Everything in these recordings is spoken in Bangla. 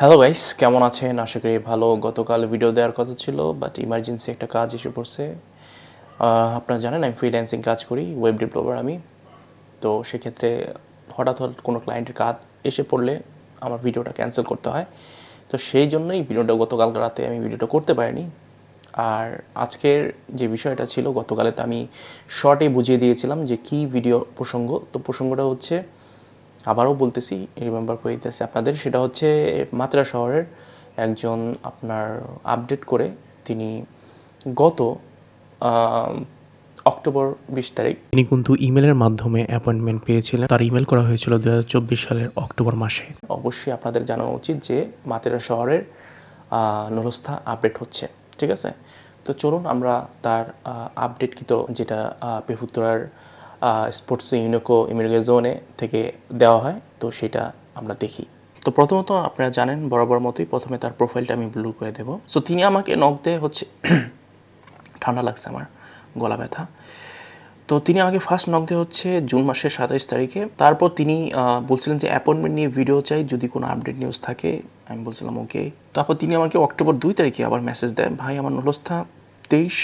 হ্যালো গাইস কেমন আছেন? আশা করি ভালো। গতকাল ভিডিও দেওয়ার কথা ছিল বাট ইমার্জেন্সি একটা কাজ এসে পড়ছে। আপনারা জানেন, আমি ফ্রিল্যান্সিং কাজ করি ওয়েব ডেভেলপার আমি। তো সেক্ষেত্রে হঠাৎ হঠাৎ কোনো ক্লায়েন্টের কাজ এসে পড়লে আমার ভিডিওটা ক্যান্সেল করতে হয়। তো সেই জন্যই ভিডিওটা গতকাল রাতে আমি ভিডিওটা করতে পারিনি। আর আজকের যে বিষয়টা ছিল, গতকালে তো আমি শর্টে বুঝিয়ে দিয়েছিলাম যে কি ভিডিও প্রসঙ্গ। তো প্রসঙ্গটা হচ্ছে আবারও বলতেছি রিমেম্বার করে দিতেছি আপনাদের। সেটা হচ্ছে মাত্রা শহরের একজন আপনার আপডেট করে তিনি গত অক্টোবর বিশ তারিখ। তিনি কিন্তু ইমেলের মাধ্যমে অ্যাপয়েন্টমেন্ট পেয়েছিলেন। তার ইমেল করা হয়েছিল দু হাজার চব্বিশ সালের অক্টোবর মাসে। অবশ্যই আপনাদের জানানো উচিত যে মাতেরা শহরের নুরস্থা আপডেট হচ্ছে। ঠিক আছে? তো চলুন আমরা তার আপডেটকৃত যেটা পেহুত্তরার স্পোর্টস ইউনিকো ইমিউনিকো জোনে থেকে দেওয়া হয়, তো সেটা আমরা দেখি। তো প্রথমত আপনারা জানেন বরাবর মতোই প্রথমে তার প্রোফাইলটা আমি ব্লু করে দেবো। সো তিনি আমাকে নক দেয় হচ্ছে ঠান্ডা লাগছে আমার গলা ব্যথা। তো তিনি আমাকে ফার্স্ট নক দিয়ে হচ্ছে জুন মাসের সাতাইশ তারিখে, তারপর তিনি বলছিলেন যে অ্যাপয়েন্টমেন্ট নিয়ে ভিডিও চাই, যদি কোনো আপডেট নিউজ থাকে, আমি বলছিলাম ওকে তারপর তিনি আমাকে অক্টোবর দুই তারিখে আবার মেসেজ দেয়, ভাই, আমার নলস্থা তেইশ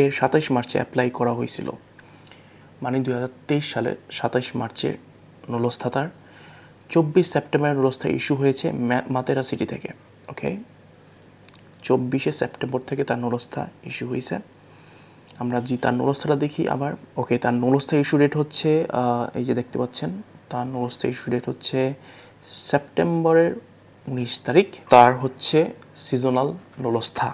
এর সাতাইশ মার্চে অ্যাপ্লাই করা হয়েছিল। মানে দুই হাজার তেইশ সালের সাতাইশ মার্চের নলস্থা তার চব্বিশ সেপ্টেম্বরের নলস্থা ইস্যু হয়েছে মাতেরা সিটি থেকে, ওকে? চব্বিশে সেপ্টেম্বর থেকে তার নলস্থা ইস্যু হয়েছে। আমরা যদি তার নলস্থাটা দেখি আবার, ওকে, তার নলস্থা ইস্যু ডেট হচ্ছে এই যে দেখতে পাচ্ছেন, তার নলস্থা ইস্যু ডেট হচ্ছে সেপ্টেম্বরের উনিশ তারিখ। তার হচ্ছে সিজনাল নলস্থা,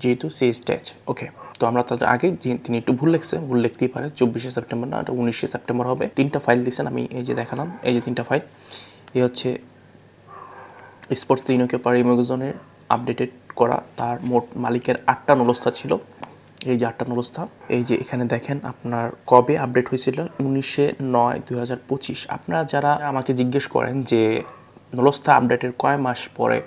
যেহেতু সেই স্টেজ ওকে। তো আমরা তাদের আগে তিনি একটু ভুল লেখছে, ভুল লিখতেই পারে। চব্বিশে সেপ্টেম্বর না, এটা উনিশে সেপ্টেম্বর হবে। তিনটা ফাইল দিয়েছেন, আমি এই যে দেখালাম, এই যে তিনটা ফাইল। এই হচ্ছে স্পোর্টস ইউনিকে পার ইমেগজনের আপডেটেড করা, তার মোট মালিকের আটটা নলস্থা ছিল। এই যে আটটা নলস্থা, এই যে এখানে দেখেন আপনার কবে আপডেট হয়েছিল? উনিশে নয় দুই হাজার পঁচিশ। আপনারা যারা আমাকে জিজ্ঞেস করেন যে নলস্থা আপডেটের কয় মাস পরে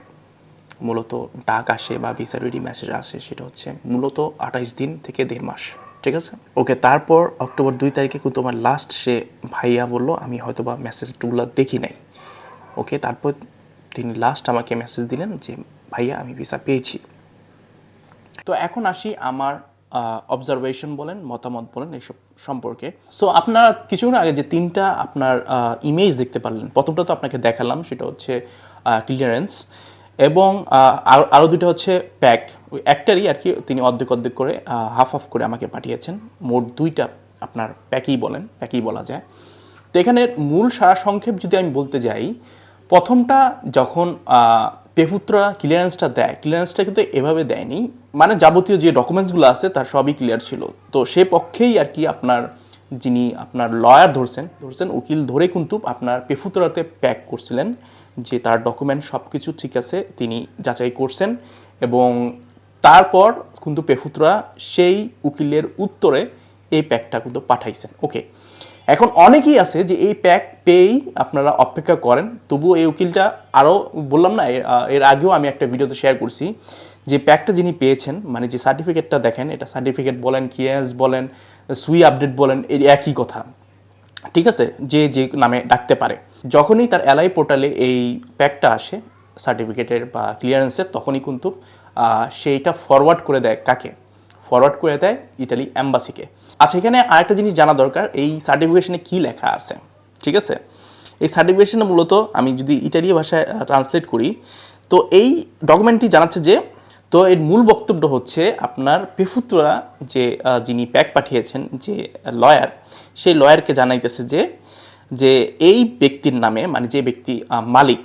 মূলত ডাক আসে বা ভিসারিডি মেসেজ আসে, সেটা হচ্ছে মূলত আঠাইশ দিন থেকে দেড় মাস, ঠিক আছে? ওকে তারপর অক্টোবর দুই তারিখে কিন্তু আমার লাস্ট সে ভাইয়া বলল, আমি হয়তো বা মেসেজগুলো দেখি নাই। ওকে তারপর তিনি লাস্ট আমাকে মেসেজ দিলেন যে, ভাইয়া, আমি ভিসা পেয়েছি। তো এখন আসি আমার অবজারভেশন বলেন, মতামত বলেন এইসব সম্পর্কে। সো আপনারা কিছুক্ষণ আগে যে তিনটা আপনার ইমেজ দেখতে পারলেন, প্রথমটা তো আপনাকে দেখালাম, সেটা হচ্ছে ক্লিয়ারেন্স এবং আরও আরও দুটো হচ্ছে প্যাক ওই একটারই আর কি তিনি অর্ধেক অর্ধেক করে হাফ হাফ করে আমাকে পাঠিয়েছেন। মোট দুইটা আপনার প্যাকই বলেন, প্যাকই বলা যায়। তো এখানে মূল সারা সংক্ষেপ যদি আমি বলতে যাই, প্রথমটা যখন পেপুত্রা ক্লিয়ারেন্সটা দেয় ক্লিয়ারেন্সটা কিন্তু এভাবে দেয়নি। মানে যাবতীয় যে ডকুমেন্টসগুলো আছে, তার সবই ক্লিয়ার ছিল। তো সে পক্ষেই আর কি আপনার, যিনি আপনার লয়ার ধরছেন ধরছেন উকিল ধরে কিন্তু আপনার পেফুতরাতে প্যাক করছিলেন। যে তার ডকুমেন্ট সব কিছু ঠিক আছে তিনি যাচাই করছেন এবং তারপর কিন্তু পেফুতরা সেই উকিলের উত্তরে এই প্যাকটা কিন্তু পাঠাইছেন। ওকে এখন অনেকেই আছে যে এই প্যাক পেয়েই আপনারা অপেক্ষা করেন তবুও এই উকিলটা আরও বললাম না এর, আগেও আমি একটা ভিডিওতে শেয়ার করছি যে প্যাকটা যিনি পেয়েছেন মানে যে সার্টিফিকেটটা দেখেন এটা সার্টিফিকেট বলেন কিয়েন্স বলেন সুই আপডেট বলেন এর একই কথা। ঠিক আছে? যে যে নামে ডাকতে পারে। যখনই তার এলআই পোর্টালে এই প্যাকটা আসে সার্টিফিকেটের বা ক্লিয়ারেন্সের তখনই কিন্তু সেইটা ফরওয়ার্ড করে দেয় কাকে? ফরওয়ার্ড করে দেয় ইটালি অ্যাম্বাসিকে আচ্ছা এখানে আরেকটা জিনিস জানা দরকার। এই সার্টিফিকেশনে কি লেখা আছে? ঠিক আছে? এই সার্টিফিকেশনে মূলত আমি যদি ইটালি ভাষায় ট্রান্সলেট করি, তো এই ডকুমেন্টটি জানাচ্ছে যে তো এর মূল বক্তব্য হচ্ছে আপনার পেফুত্রা যে যিনি প্যাক পাঠিয়েছেন যে, লয়ার, সেই লয়ারকে জানাইতেছে যে যে এই ব্যক্তির নামে মানে যে ব্যক্তি মালিক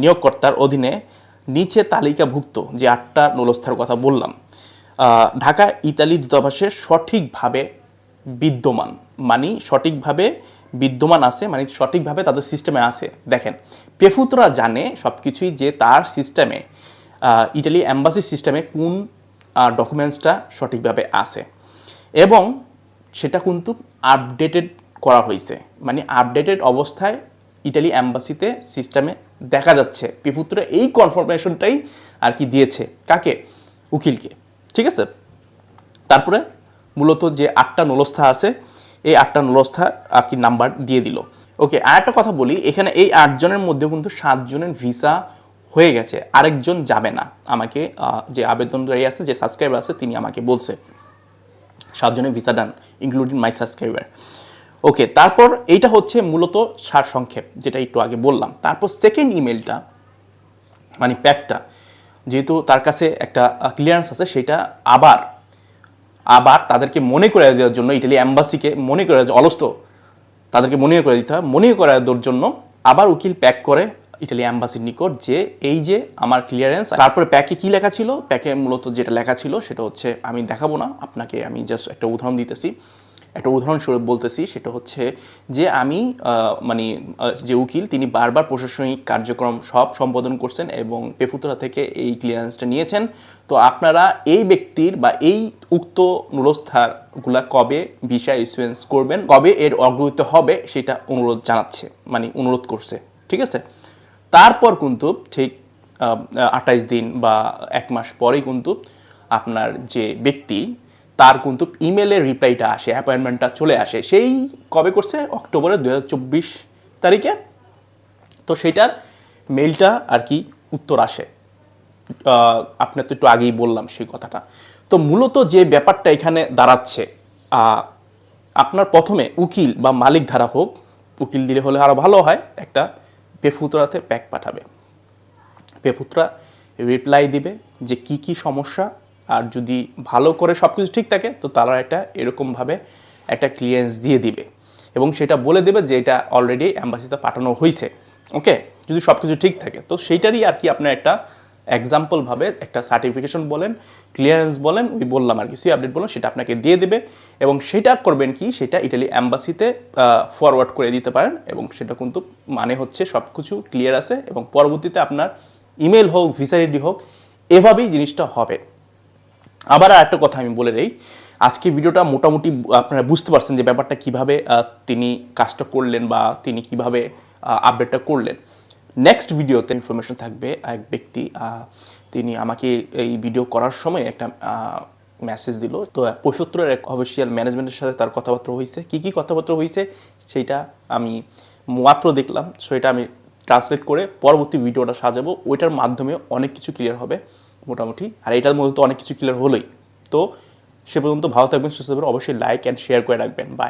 নিয়োগকর্তার অধীনে নিচে তালিকাভুক্ত যে আটটা নলস্থার কথা বললাম ঢাকা, ইতালি দূতাবাসে সঠিকভাবে বিদ্যমান মানে সঠিকভাবে বিদ্যমান আছে মানে সঠিকভাবে তাদের সিস্টেমে আছে। দেখেন পেফুতরা জানে সব কিছুই যে তার সিস্টেমে ইটালি অ্যাম্বাসি সিস্টেমে কোন ডকুমেন্টসটা সঠিকভাবে আছে। এবং সেটা কিন্তু আপডেটেড করা হয়েছে। মানে আপডেটেড অবস্থায় ইটালি অ্যাম্বাসিতে সিস্টেমে দেখা যাচ্ছে। পিপুত্র এই কনফার্মেশনটাই আর কি দিয়েছে। কাকে? উকিলকে। ঠিক আছে? তারপরে মূলত যে আটটা নলস্থা আছে, এই আটটা নলস্থা আর কি নাম্বার দিয়ে দিল। ওকে আর একটা কথা বলি। এখানে এই আটজনের মধ্যে কিন্তু সাতজনের ভিসা হয়ে গেছে, আরেকজন যাবে না। আমাকে যে আবেদনকারী আছে, যে সাবস্ক্রাইবার আছে, তিনি আমাকে বলছে, সাতজনের visa done including my subscriber okay তারপর এইটা হচ্ছে মূলত সার সংক্ষেপ, যেটা একটু আগে বললাম। তারপর সেকেন্ড ইমেলটা মানে প্যাকটা যেহেতু তার কাছে একটা ক্লিয়ারেন্স আছে, সেটা আবার আবার তাদেরকে মনে করে দেওয়ার জন্য ইটালি অ্যাম্বাসিকে মনে করে অলস্ত তাদেরকে মনে করে দিতে হয়, মনে করে দেওয়ার জন্য আবার উকিল প্যাক করে ইটালি অ্যাম্বাসির নিকট যে এই যে আমার ক্লিয়ারেন্স তারপরে প্যাকে কি লেখা ছিল? প্যাকে মূলত যেটা লেখা ছিল সেটা হচ্ছে আমি দেখাবো না, আপনাকে আমি জাস্ট একটা উদাহরণ দিতেছি। একটা উদাহরণস্বরূপ বলতেছি, সেটা হচ্ছে যে আমি মানে যে উকিল, তিনি বারবার প্রশাসনিক কার্যক্রম সব সম্পাদন করছেন এবং পেপুতরা থেকে এই ক্লিয়ারেন্সটা নিয়েছেন। তো আপনারা এই ব্যক্তির বা এই উক্ত নুরস্থারগুলা কবে ভিসা ইস্যুয়েন্স করবেন, কবে এর অগ্রগতি হবে সেটা অনুরোধ জানাচ্ছে মানে অনুরোধ করছে, ঠিক আছে? তারপর কিন্তু ঠিক আঠাইশ দিন বা এক মাস পরেই কিন্তু আপনার যে ব্যক্তি, তার কিন্তু ইমেলের রিপ্লাইটা আসে, অ্যাপয়েন্টমেন্টটা চলে আসে। সেই কবে করছে? অক্টোবরের দু তারিখে। তো সেটার মেলটা আর কি উত্তর আসে। আপনার তো একটু আগেই বললাম সেই কথাটা। তো মূলত যে ব্যাপারটা এখানে দাঁড়াচ্ছে আপনার প্রথমে উকিল বা মালিক ধারা হোক, উকিল দিলে হলে আরও ভালো হয় একটা পেফুতরাতে প্যাক পাঠাবে। পেফুতরা রিপ্লাই দিবে যে কি কি সমস্যা, আর যদি ভালো করে সব কিছু ঠিক থাকে, তো তারা এটা এরকমভাবে একটা ক্লিয়ারেন্স দিয়ে দিবে। এবং সেটা বলে দেবে যে এটা অলরেডি অ্যাম্বাসিতে পাঠানো হয়েছে ওকে যদি সব কিছু ঠিক থাকে। তো সেইটারই আর কি আপনার একটা এক্সাম্পলভাবে একটা সার্টিফিকেশন বলেন ক্লিয়ারেন্স বলেন, ওই বললাম আর কি সি আপডেট বললাম, সেটা আপনাকে দিয়ে দেবে এবং সেটা করবেন কি, সেটা ইটালি অ্যাম্বাসিতে ফরওয়ার্ড করে দিতে পারেন এবং সেটা কিন্তু মানে হচ্ছে সব কিছু ক্লিয়ার আছে এবং পরবর্তীতে আপনার ইমেল হোক ভিসা হোক, এভাবেই জিনিসটা হবে। আবার আর একটা কথা আমি বলে দেই, আজকে ভিডিওটা মোটামুটি আপনারা বুঝতে পারছেন যে ব্যাপারটা কীভাবে তিনি কাজটা করলেন বা তিনি কীভাবে আপডেটটা করলেন। নেক্সট ভিডিওতে ইনফরমেশন থাকবে এক ব্যক্তি তিনি আমাকে এই ভিডিও করার সময় একটা মেসেজ দিল। তো পঁয়সত্তরের এক অফিসিয়াল ম্যানেজমেন্টের সাথে তার কথাবার্তা হয়েছে কি কি কথাবার্তা হয়েছে সেইটা আমি মাত্র দেখলাম। সো এটা আমি ট্রান্সলেট করে পরবর্তী ভিডিওটা সাজাবো। ওইটার মাধ্যমে অনেক কিছু ক্লিয়ার হবে, মোটামুটি। আর এটার মধ্যে তো অনেক কিছু ক্লিয়ার হলোই। তো সে পর্যন্ত ভালো থাকবেন, সুস্থ থাকবেন। অবশ্যই লাইক অ্যান্ড শেয়ার করে রাখবেন। বাই